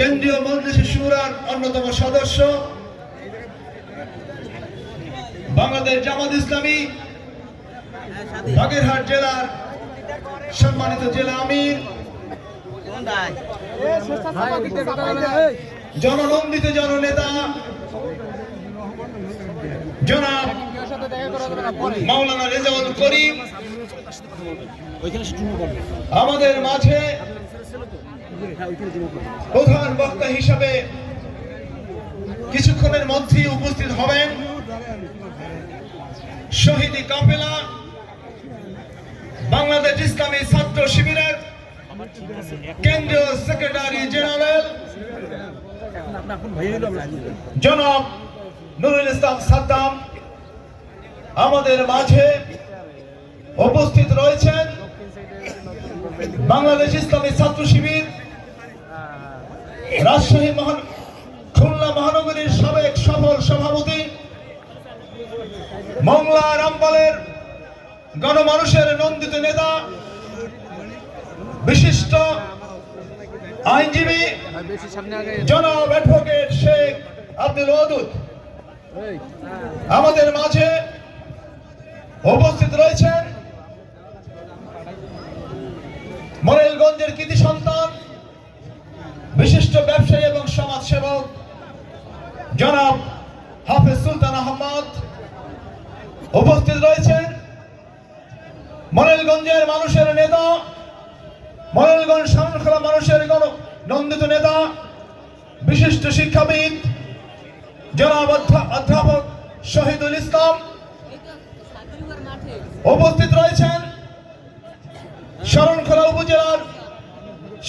কেন্দ্রীয় মজলিস সুরার অন্যতম সদস্য বাংলাদেশ জামাত ইসলামী, বাগেরহাট জেলার সম্মানিত জেলা আমির, জননন্দিত জননেতা জনাব মাওলানা রেজাউল করিম। আমাদের মাঝে প্রধান বক্তা হিসাবে কিছুক্ষণের মধ্যেই উপস্থিত হবেন শহীদি কাফেলা বাংলাদেশ ইসলামী ছাত্র শিবিরের কেন্দ্রীয় সেক্রেটারি জেনারেল জনাব নুরুল ইসলাম সাদ্দাম আমাদের মাঝে উপস্থিত রয়েছেন বাংলাদেশ ইসলামী ছাত্র শিবির রাজশাহী মহান খুলনা মহানগরীর সাবেক সফল সভাপতি, মংলা রামপালের গণমানুষের নন্দিত নেতা, বিশিষ্ট আইনজীবী জনাব অ্যাডভোকেট শেখ আব্দুল ওয়াদুদ আমাদের মাঝে উপস্থিত রয়েছেন মরেলগঞ্জের কৃতি সন্তান বিশিষ্ট ব্যবসায়ী এবং সমাজ সেবক জনাব হাফেজ সুলতান আহমদ উপস্থিত রয়েছেন। মরেলগঞ্জের মানুষের নেতা মরেলগঞ্জ শরণখোলা মানুষের নন্দিত নেতা, বিশিষ্ট শিক্ষাবিদ জনাব অধ্যাপক শহীদুল ইসলাম উপস্থিত রয়েছেন। শরণখোলা উপজেলার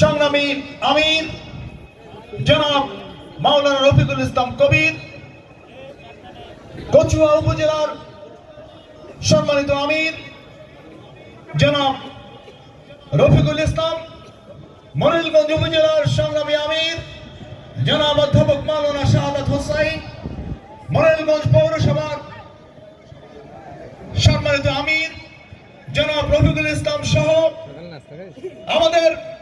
সংগ্রামী আমির জনাব মাওলানা রফিকুল ইসলাম কবির, কচুয়া উপজেলার সম্মানিত আমির, জনাব রফিকুল ইসলাম মনিলগঞ্জ উপজেলার সংগ্রামী আমির, জনাব অধ্যাপক মাওলানা শাহাদাত হোসাইন মনিলগঞ্জ পৌরসভার সম্মানিত আমির, জনাব রফিকুল ইসলাম সহ আমাদের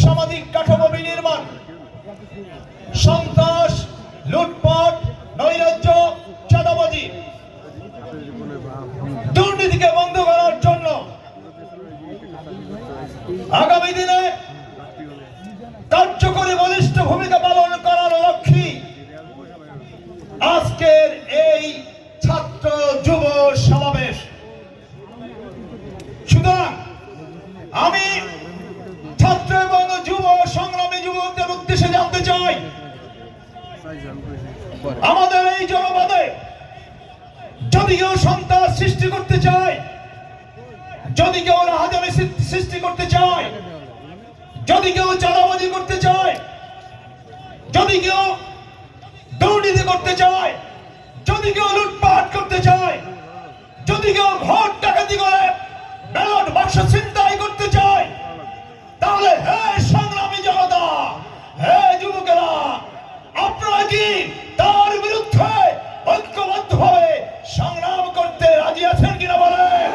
সামাজিক কাঠামো বিনির্মাণ সন্ত্রাস লুটপাট নৈরাজ্য চাঁদাবাজি দুর্নীতিকে বন্ধ করার জন্য আগামী দিনে আমাদের এই জনপদে যদি কেউ সন্ত্রাস সৃষ্টি করতে চায়, যদি কেউ রাহাজানি সৃষ্টি করতে চায়, যদি কেউ চাঁদাবাজি করতে চায়, যদি কেউ দুর্নীতি করতে চায়, যদি কেউ লুটপাট করতে চায়, যদি কেউ ভোট ডাকাতি করে, ব্যালট বাক্স ছিনতাই করতে চায় তাহলে হে সংগ্রামী জনতা হে যুবকেরা আপনারা কি তার বিরুদ্ধে ঐক্যবদ্ধ ভাবে সংগ্রাম করতে রাজি আছেন কিনা বলেন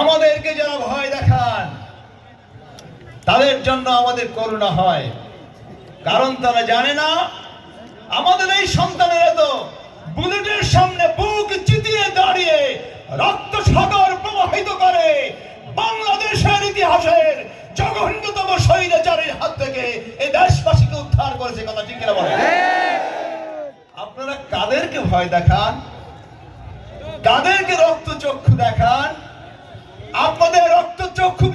আমাদেরকে যারা ভয় দেখান তাদের জন্য আমাদের করুণা হয়। কারণ তারা জানে না, আমাদের এই সন্তানেরা তো বুলেটের সামনে বুক চিতিয়ে দাঁড়িয়ে রক্ত সাগর প্রবাহিত করে বাংলাদেশের ইতিহাসের জঘন্যতম স্বৈরাচারের হাত থেকে এই দেশবাসীকে উদ্ধার করেছে, কথা ঠিক কিনা বলেন? আপনারা কাদেরকে ভয় দেখান? কাদেরকে রক্ত চক্ষু দেখান? আপনাদের রক্ত চক্ষুকে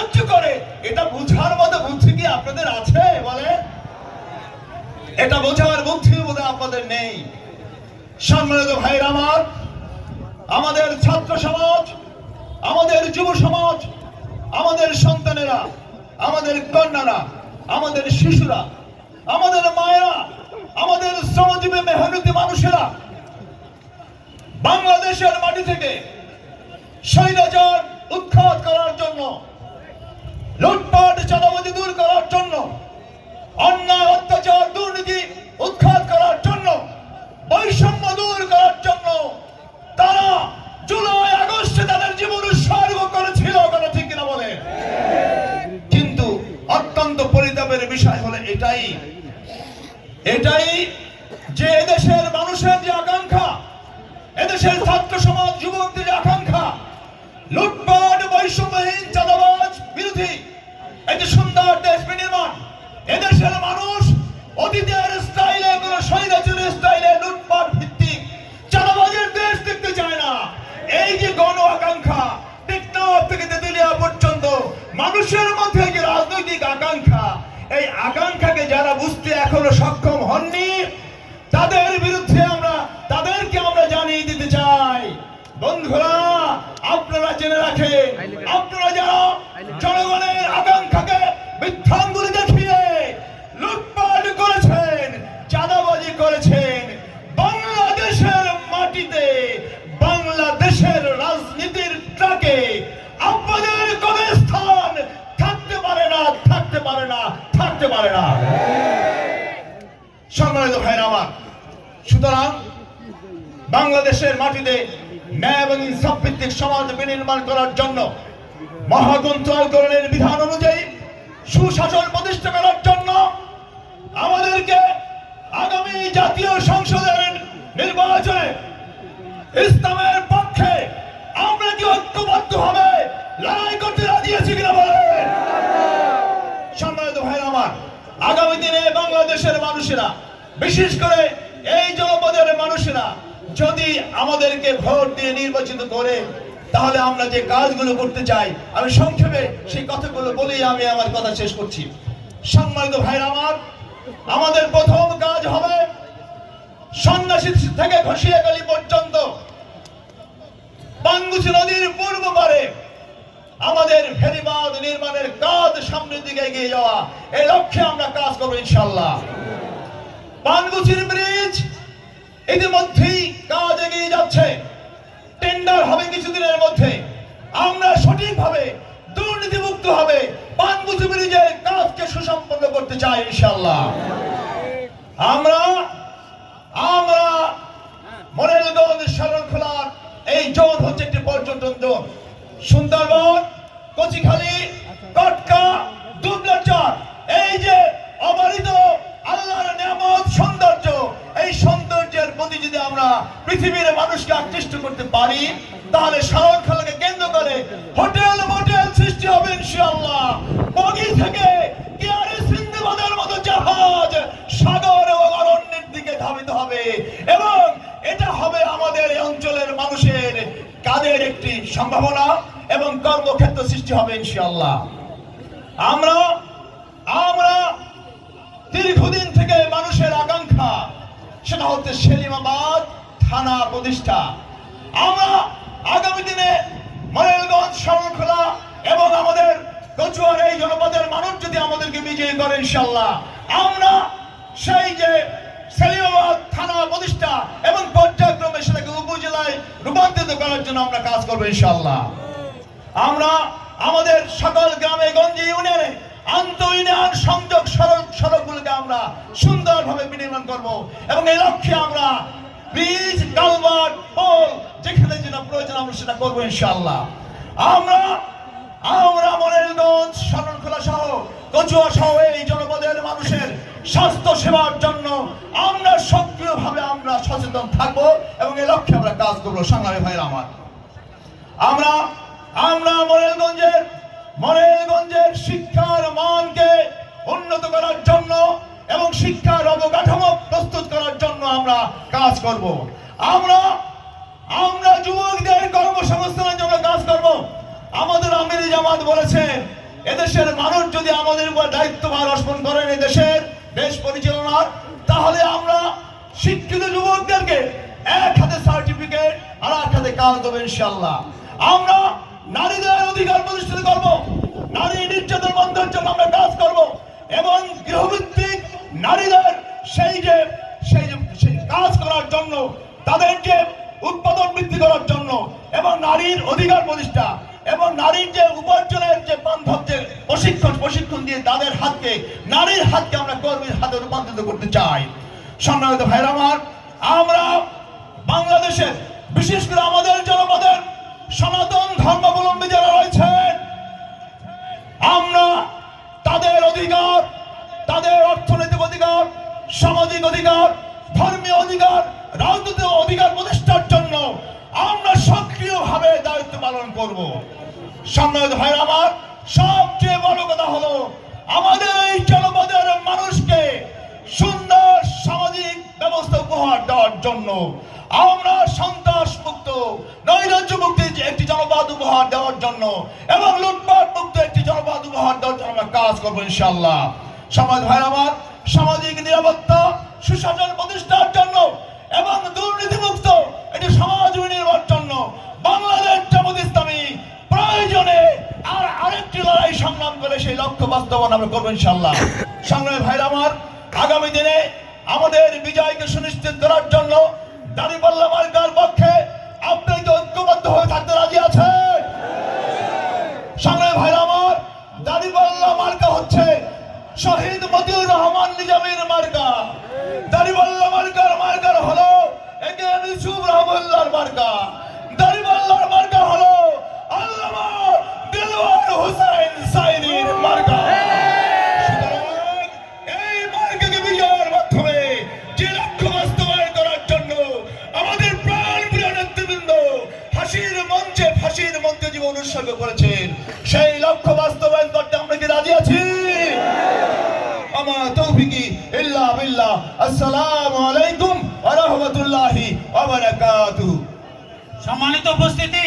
কেয়ার করে। এটা বুঝার মতো বুদ্ধি কি আপনাদের আছে? বলে এটা বোঝার বুদ্ধি বোধ আপনাদের নেই। সম্মানিত ভাইরা আমার, আমাদের ছাত্র সমাজ, আমাদের যুব সমাজ, আমাদের সন্তানেরা, আমাদের কন্যারা, আমাদের শিশুরা, আমাদের মায়েরা, আমাদের শ্রমজীবী মেহনতি মানুষেরা, বাংলাদেশের মাটি থেকে স্বৈরাচার এদেশের ছাত্র সমাজ, যুবকদের আকাঙ্ক্ষা। লুটপাট, বৈষম্যহীন চাঁদাবাজ বিরোধী। একটি সুন্দর দেশ বিনির্মাণ, এদেশের মানুষ অতীতের স্টাইলে, কোন স্বৈরাচার স্টাইলে লুটপাট ভিত্তিক চাঁদাবাজের দেশ দেখতে চায় না। এই যে গণ আকাঙ্ক্ষা টেকনাফ থেকে তেতুলিয়া পর্যন্ত মানুষের মধ্যে যে রাজনৈতিক আকাঙ্ক্ষা, এই আকাঙ্ক্ষাকে যারা বুঝতে এখনও সক্ষম হননি, তাদের বিরুদ্ধে আমরা তাদেরকে আমরা জানিয়ে দিতে চাই বন্ধুরা রাখেন আপনারা যারা জনগণের আকাঙ্ক্ষাকে মিথ্যাঙ্গুলি দেখিয়ে লুটপাট করেছেন, চাঁদাবাজি করেছেন, বাংলাদেশের মাটিতে, বাংলাদেশের রাজনীতির ট্রাকে আপনাদের কবে স্থান? থাকতে পারে না, থাকতে পারে না, থাকতে পারে না। সম্মানিত ভাইরা আমার, সুতরাং বাংলাদেশের মাটিতে ন্যায় এবং ইনসাফ ভিত্তিক সমাজ বিনির্মাণ করার জন্য মহাগ্রন্থ আন্দোলনের বিধান অনুযায়ী সুশাসন প্রতিষ্ঠা করার জন্য আমাদেরকে আগামী জাতীয় সংসদের নির্বাচনে ইসলামের পক্ষে আমরা কি ঐক্যবদ্ধ হবে? লড়াই করতে রাজি আছি কিনা বলেন? সম্মানিত ভাইরা আমার, আগামী দিনে বাংলাদেশের মানুষেরা, বিশেষ করে এই মানুষেরা যদি আমাদেরকে ভোট দিয়ে নির্বাচিত করে, তাহলে আমরা যে কাজগুলো করতে চাই, আমি সংক্ষেপে সেই কথাগুলো বলেই আমি আমার কথা শেষ করছি। সম্মানিত ভাইরা আমার, আমাদের প্রথম কাজ হবে সন্ন্যাসী থেকে ঘষিয়াকালী পর্যন্ত। পাঙ্গুচি নদীর পূর্ব পারে আমাদের ফেরিবাদ নির্মাণের কাজ সামনের দিকে এগিয়ে যাওয়া। এই লক্ষ্যে আমরা কাজ করব ইনশাল্লাহ পানগুচির ব্রিজ ইতিমধ্যেই কাজ এগিয়ে যাচ্ছে। টেন্ডার হবে কিছুদিনের মধ্যে। আমরা সঠিকভাবে দুর্নীতিমুক্ত হবে। পানগুচি ব্রিজের কাজকে সুসম্পন্ন করতে চাই ইনশাল্লাহ আমরা আমরা মরেলগঞ্জ শরণখোলার এই জোন হচ্ছে একটি পর্যটন জোন সুন্দরবন, কচিখালি, কটকা দুবলাচর এই যে অবারিত যদি আমরা পৃথিবীর মানুষকে আকৃষ্ট করতে পারি, তাহলে শরণখোলাকে কেন্দ্র করে হোটেল মোটেল সৃষ্টি হবে বগি থেকে এবং এটা হবে আমাদের অঞ্চলের মানুষের কাজের একটি সম্ভাবনা এবং কর্মক্ষেত্র সৃষ্টি হবে আমরা সেটা হচ্ছে সেলিমাবাদ থানা প্রতিষ্ঠা। আমরা আগামী দিনে মরেলগঞ্জ শরণখোলা এবং আমাদের কচুয়ার এই জনপদের মানুষ যদি আমাদেরকে বিজয়ী করে ইনশাল্লাহ আমরা সেই যে সেলিমাবাদ থানা প্রতিষ্ঠা এবং পর্যায়ক্রমে সেটাকে উপজেলায় রূপান্তরিত করার জন্য আমরা কাজ করব ইনশাল্লাহ আমরা আমাদের সকল গ্রামে গঞ্জে ইউনিয়নে আন্ত ইউনিয়ন সংযোগ সড়ক সড়কগুলোকে আমরা সুন্দরভাবে বিনির্মাণ করব এবং এই লক্ষ্যে আমরা ব্রিজ কালভার্ট পোল যেখানে যেটা প্রয়োজন আমরা সেটা করব ইনশাআল্লাহ। আমরা আমরা মনেরগঞ্জ শরণখোলা সহ, কচুয়া সহ এই জনপদের মানুষের স্বাস্থ্য সেবার জন্য আমরা সক্রিয়ভাবে আমরা সচেতন থাকব এবং এই লক্ষ্যে আমরা কাজ করব সংগ্রামী ভাইরা আমার। আমরা আমরা মরেলগঞ্জের মরেলগঞ্জের শিক্ষার মানকে উন্নত করার জন্য শিক্ষার অবকাঠামো প্রস্তুত করার জন্য আমরা কাজ করব। আমরা আমরা যুবকদের কর্মসংস্থানের জন্য কাজ করব। আমাদের আমির জামাত বলেছেন এদেশের মানুষ যদি আমাদের উপর দায়িত্বভার অর্পণ করেন এদেশের দেশ পরিচালনার, তাহলে আমরা শিক্ষিত যুবকদেরকে এক হাতে সার্টিফিকেট আর এক হাতে কাজ দেবো ইনশাল্লাহ আমরা নারীদের অধিকার প্রতিষ্ঠিত করব, নারী নির্যাতন বন্ধের জন্য আমরা কাজ করব, এবং গৃহভিত্তিক নারীদের সেই যে, সেই সেই কাজ করার জন্য তাদের যে উৎপাদন বৃদ্ধি করার জন্য এবং নারীর অধিকার প্রতিষ্ঠা এবং নারীর যে উপার্জনের যে বান্ধব, যে প্রশিক্ষণ প্রশিক্ষণ দিয়ে তাদের হাতকে, নারীর হাতকে আমরা কর্মীর হাতে রূপান্তরিত করতে চাই। সম্মানিত ভাইরা আমার, আমরা বাংলাদেশের, বিশেষ করে আমাদের জনপদের সনাতন ধর্মাবলম্বী যারা রয়েছেন, আমরা তাদের অধিকার তাদের অর্থনৈতিক অধিকার, সামাজিক অধিকার, ধর্মীয় অধিকার, রাজনৈতিক অধিকার প্রতিষ্ঠার জন্য আমরা সক্রিয়ভাবে দায়িত্ব পালন করব। সম্মানিত ভাই আমার, সবচেয়ে বড় কথা হলো আমাদের এই জনপদের মানুষকে সুন্দর সামাজিক ব্যবস্থা উপহার দেওয়ার জন্য আমরা সন্ত্রাস মুক্ত নৈরাজ্য মুক্ত একটি জনপদ উপহার দেওয়ার জন্য এবং লুটপাট মুক্ত একটি জনপদ উপহার দেওয়ার জন্য আমরা কাজ করব ইনশাল্লাহ সমাজ ভাই সামাজিক নিরাপত্তা, সুশাসন প্রতিষ্ঠার জন্য এবং দুর্নীতিমুক্ত এটি সমাজ বিনির্মাণের জন্য বাংলাদেশ জামাত ইসলামী প্রয়োজনে আর আরেকটি লড়াই সংগ্রাম করে সেই লক্ষ্য বাস্তবায়ন আমরা করব ইনশাল্লাহ সংগ্রামী ভাইরা আমার আগামী দিনে আমাদের বিজয়কে সুনিশ্চিত করার জন্য দাঁড়িপাল্লা মার্কার পক্ষে নিজামের মার্কা দাঁড়িপাল্লা মার্কার মার্কার হলো একে ইউসুফ রহমুল্লাহর মার্কা। মার্কা হলো আল্লামা দিলওয়ার হোসেন সাইদির মার্কা। মঞ্চে ফাঁসির মঞ্চে করেছেন আসসালামু আলাইকুম ওয়া রাহমাতুল্লাহি ওয়া বারাকাতুহু। সম্মানিত উপস্থিতি।